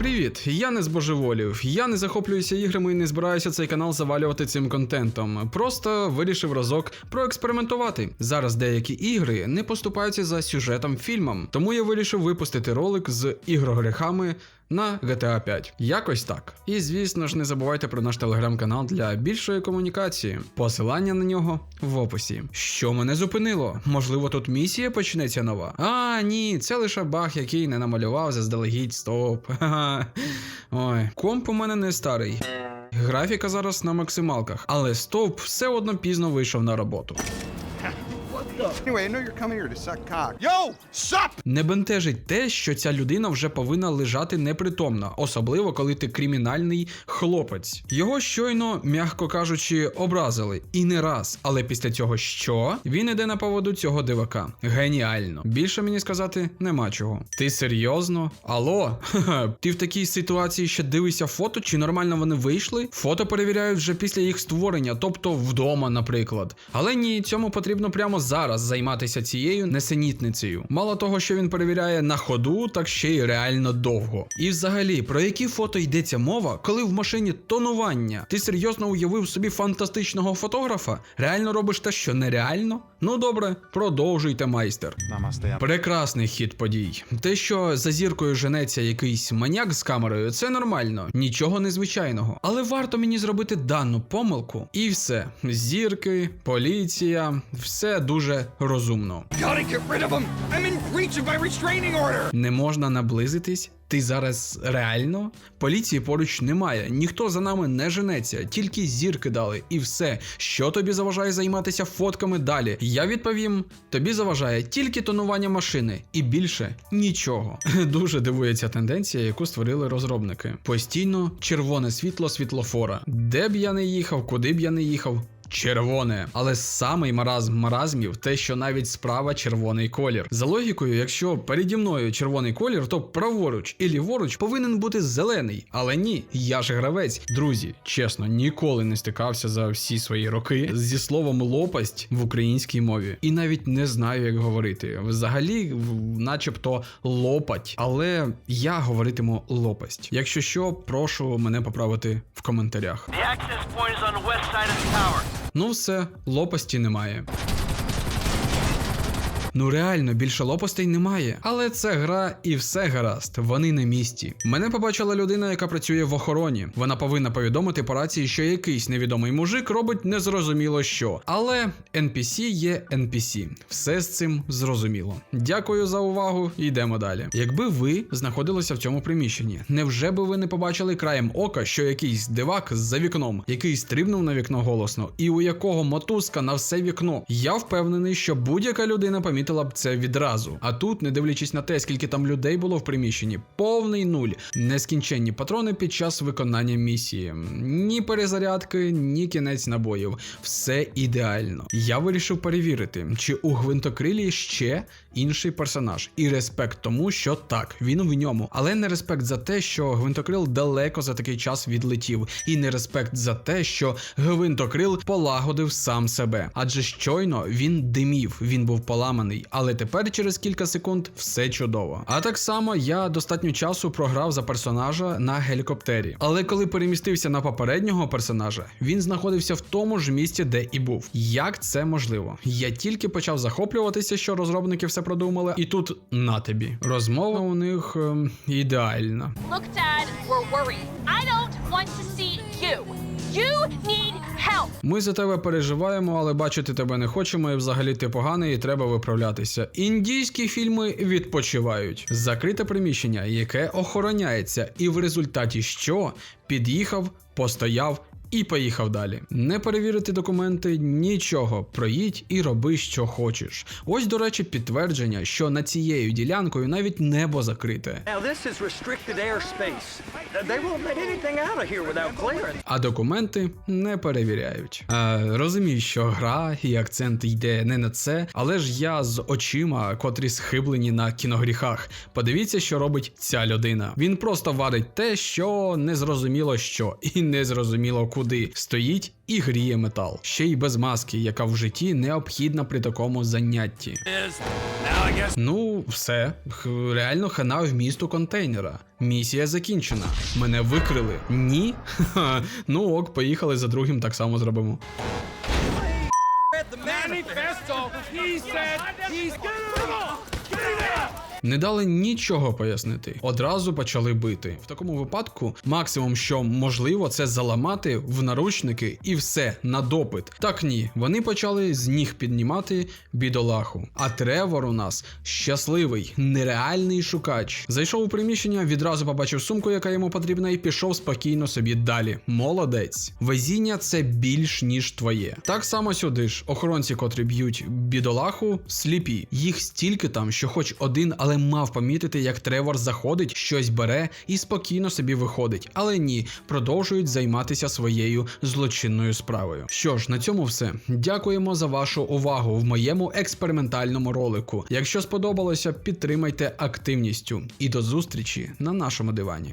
Привіт, я не збожеволів. Я не захоплююся іграми і не збираюся цей канал завалювати цим контентом. Просто вирішив разок проекспериментувати. Зараз деякі ігри не поступаються за сюжетом фільмом, тому я вирішив випустити ролик з ігрогрехами на GTA 5. Якось так. І звісно ж, не забувайте про наш телеграм-канал для більшої комунікації. Посилання на нього в описі. Що мене зупинило? Можливо, тут місія почнеться нова? А, ні, це лише баг, який не намалював заздалегідь. Стоп. Ой, комп у мене не старий. Графіка зараз на максималках, але стовп все одно пізно вийшов на роботу. Anyway, I know you're coming here to suck cock. Yo, sup! Не бентежить те, що ця людина вже повинна лежати непритомно, особливо коли ти кримінальний хлопець. Його щойно, м'яко кажучи, образили. І не раз. Але після цього що? Він іде на поводу цього дивака. Геніально. Більше мені сказати нема чого. Ти серйозно? Алло? Ти в такій ситуації ще дивишся фото, чи нормально вони вийшли? Фото перевіряють вже після їх створення, тобто вдома, наприклад. Але ні, цьому потрібно прямо зараз займатися цією несенітницею. Мало того, що він перевіряє на ходу, так ще й реально довго. І взагалі, про які фото йдеться мова, коли в машині тонування? Ти серйозно уявив собі фантастичного фотографа? Реально робиш те, що нереально? Ну добре, продовжуйте, майстер. Прекрасний хід подій. Те, що за зіркою женеться якийсь маняк з камерою, це нормально, нічого незвичайного. Але варто мені зробити дану помилку, і все. Зірки, поліція, все дуже розумно. Не можна наблизитись. Ти зараз реально? Поліції поруч немає, ніхто за нами не женеться, тільки зірки дали, і все. Що тобі заважає займатися фотками далі? Я відповім: тобі заважає тільки тонування машини, і більше нічого. Дуже дивує ця тенденція, яку створили розробники. Постійно червоне світло світлофора. Де б я не їхав, куди б я не їхав. Червоне, але самий маразм маразмів те, що навіть справа червоний колір. За логікою, якщо переді мною червоний колір, то праворуч і ліворуч повинен бути зелений. Але ні, я ж гравець. Друзі, чесно, ніколи не стикався за всі свої роки зі словом лопасть в українській мові. І навіть не знаю, як говорити. Взагалі, начебто лопать, але я говоритиму лопасть. Якщо що, прошу мене поправити в коментарях. The access point is on west side of the tower. Ну все, лопасті немає. Ну реально, більше лопастей немає. Але це гра і все гаразд. Вони на місці. Мене побачила людина, яка працює в охороні. Вона повинна повідомити по рації, що якийсь невідомий мужик робить незрозуміло що. Але NPC є NPC. Все з цим зрозуміло. Дякую за увагу. Йдемо далі. Якби ви знаходилися в цьому приміщенні, невже би ви не побачили краєм ока, що якийсь дивак за вікном, який стрибнув на вікно голосно, і у якого мотузка на все вікно? Я впевнений, що будь-яка людина помітила б це відразу. А тут, не дивлячись на те, скільки там людей було в приміщенні, повний нуль, нескінченні патрони під час виконання місії. Ні перезарядки, ні кінець набоїв. Все ідеально. Я вирішив перевірити, чи у гвинтокрилі ще інший персонаж. І респект тому, що так, він в ньому. Але не респект за те, що гвинтокрил далеко за такий час відлетів. І не респект за те, що гвинтокрил полагодив сам себе. Адже щойно він димів, він був поламаний. Але тепер через кілька секунд все чудово. А так само я достатньо часу програв за персонажа на гелікоптері. Але коли перемістився на попереднього персонажа, він знаходився в тому ж місці, де і був. Як це можливо? Я тільки почав захоплюватися, що розробники все продумали, і тут на тобі. Розмова у них ем, ідеальна. Look, Dad, we're worried. I don't want to see you. Ми за тебе переживаємо, але бачити тебе не хочемо, і взагалі ти поганий, і треба виправлятися. Індійські фільми відпочивають. Закрите приміщення, яке охороняється, і в результаті що під'їхав, постояв. І поїхав далі. Не перевірити документи, нічого. Проїдь і роби, що хочеш. Ось, до речі, підтвердження, що над цією ділянкою навіть небо закрите. А документи не перевіряють. Е, розумію, що гра і акцент йде не на це, але ж я з очима, котрі схиблені на кіногріхах. Подивіться, що робить ця людина. Він просто варить те, що не зрозуміло що, і не зрозуміло куди. Куди стоїть і гріє метал. Ще й без маски, яка в житті необхідна при такому занятті. Ну, все. Реально хана в місту контейнера. Місія закінчена. Мене викрили. Ні? Ха-ха. Ну ок, поїхали за другим, так само зробимо. Не дали нічого пояснити. Одразу почали бити. В такому випадку максимум, що можливо, це заламати в наручники і все на допит. Так ні, вони почали з ніг піднімати бідолаху. А Тревор у нас щасливий, нереальний шукач. Зайшов у приміщення, відразу побачив сумку, яка йому потрібна, і пішов спокійно собі далі. Молодець. Везіння це більш ніж твоє. Так само сюди ж. Охоронці, котрі б'ють бідолаху, сліпі. Їх стільки там, що хоч один, але мав помітити, як Тревор заходить, щось бере і спокійно собі виходить. Але ні, продовжують займатися своєю злочинною справою. Що ж, на цьому все. Дякуємо за вашу увагу в моєму експериментальному ролику. Якщо сподобалося, підтримайте активністю. І до зустрічі на нашому дивані.